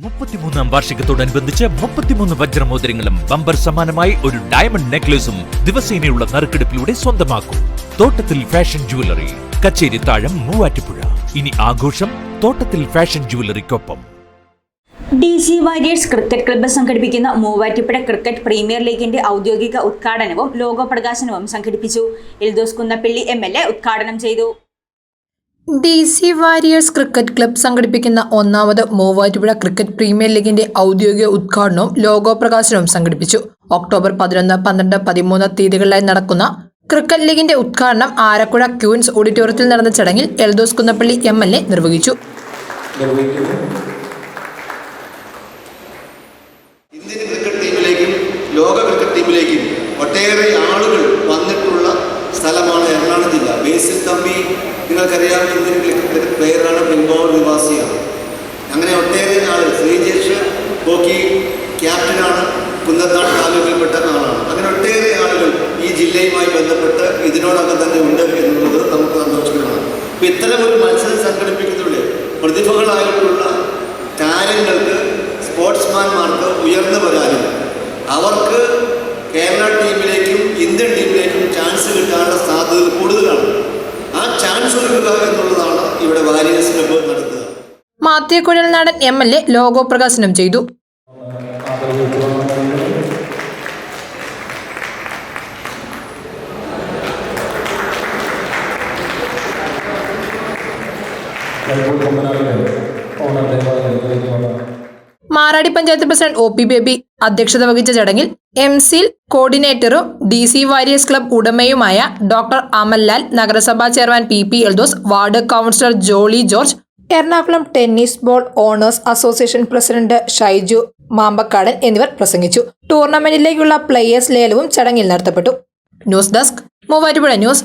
മുപ്പത്തിമൂന്നാം വാർഷികത്തോടനുബന്ധിച്ച് മുപ്പത്തിമൂന്ന് വജ്രമോതിരങ്ങളും ബമ്പർ സമാനമായി ഒരു ഡയമണ്ട് നെക്ലേസും ദിവസേനയുള്ള നറുക്കെടുപ്പിലൂടെ സ്വന്തമാക്കും. തോട്ടത്തിൽ ഫാഷൻ ജുവലറി കച്ചേരി താഴം മൂവാറ്റുപുഴ. ഇനി ആഘോഷം തോട്ടത്തിൽ fashion ജുവലറിക്കൊപ്പം D C warriors cricket club സംഘടിപ്പിക്കുന്ന മൂവാറ്റുപുഴ ക്രിക്കറ്റ് പ്രീമിയർ ലീഗിന്റെ ഔദ്യോഗിക ഉദ്ഘാടനവും ലോഗോ പ്രകാശനവും സംഘടിപ്പിച്ചു. Eldhose Kunnappilly M L A ഉദ്ഘാടനം ചെയ്തു. D C warriors cricket club സംഘടിപ്പിക്കുന്ന ഒന്നാമത് മൂവാറ്റുപുഴ ക്രിക്കറ്റ് പ്രീമിയർ ലീഗിന്റെ ഔദ്യോഗിക ഉദ്ഘാടനവും ലോഗോ പ്രകാശനവും സംഘടിപ്പിച്ചു. ഒക്ടോബർ പതിനൊന്ന് പന്ത്രണ്ട് പതിമൂന്ന് തീയതികളിലായി നടക്കുന്ന ക്രിക്കറ്റ് ലീഗിന്റെ ഉദ്ഘാടനം ആരക്കുഴ ക്യൂൻസ് ഓഡിറ്റോറിയത്തിൽ നടന്ന ചടങ്ങിൽ Eldhose Kunnappilly M L A നിർവഹിച്ചു. ഇന്ത്യൻ ക്രിക്കറ്റ് ടീമിലേക്കും ലോക ക്രിക്കറ്റ് ടീമിലേക്കും ഒട്ടേറെ ആളുകൾ വന്നിട്ടുള്ള സ്ഥലമാണ് തമ്പി നിങ്ങൾക്കറിയാവുന്ന ഇന്ത്യൻ ക്രിക്കറ്റ് പ്ലെയറാണ് പിൻബോൾ നിവാസിയാണ് അങ്ങനെ ഒട്ടേറെ ആളുകൾ ശ്രീജേഷ് ഹോക്കി ക്യാപ്റ്റനാണ് കുന്നത്താട് താലൂക്കിൽപ്പെട്ട ആളാണ്. അങ്ങനെ ഒട്ടേറെ ആളുകൾ ഈ ജില്ലയുമായി ബന്ധപ്പെട്ട് ഇതിനോടൊക്കെ തന്നെ ഉണ്ട് എന്നുള്ളത് നമുക്ക് സന്തോഷകരമാണ് അപ്പം ഇത്തരം ഒരു മത്സരം സംഘടിപ്പിക്കുന്നതിലൂടെ പ്രതിഭകളായിട്ടുള്ള താരങ്ങൾക്ക് സ്പോർട്സ്മാൻമാർക്ക് ഉയർന്നു വരാനും അവർക്ക് കേരള ടീമിലേക്കും ഇന്ത്യൻ ടീമിലേക്കും ചാൻസ് കിട്ടാനുള്ള സാധ്യത കൂടുതലാണ്. ഇവിടെ വാരിയേഴ്സ് ക്ലബ്ബ് നടത്തുക. Mathew Kuzhalnadan M L A logo പ്രകാശനം ചെയ്തു Maradi panchayat president O P Baby അധ്യക്ഷത വഹിച്ച ചടങ്ങിൽ എം സിൽ കോർഡിനേറ്ററും ഡി സി വാരിയേഴ്സ് ക്ലബ് ഉടമയുമായ ഡോക്ടർ അമൽലാൽ നഗരസഭാ chairman P P Eldhose ward councillor Jolly George Ernakulam tennis ball owners association president Shaiju Mambakkadan എന്നിവർ പ്രസംഗിച്ചു. ടൂർണമെന്റിലേക്കുള്ള പ്ലേയേഴ്സ് ലേലവും ചടങ്ങിൽ നടത്തപ്പെട്ടു. News desk Muvattupuzha news.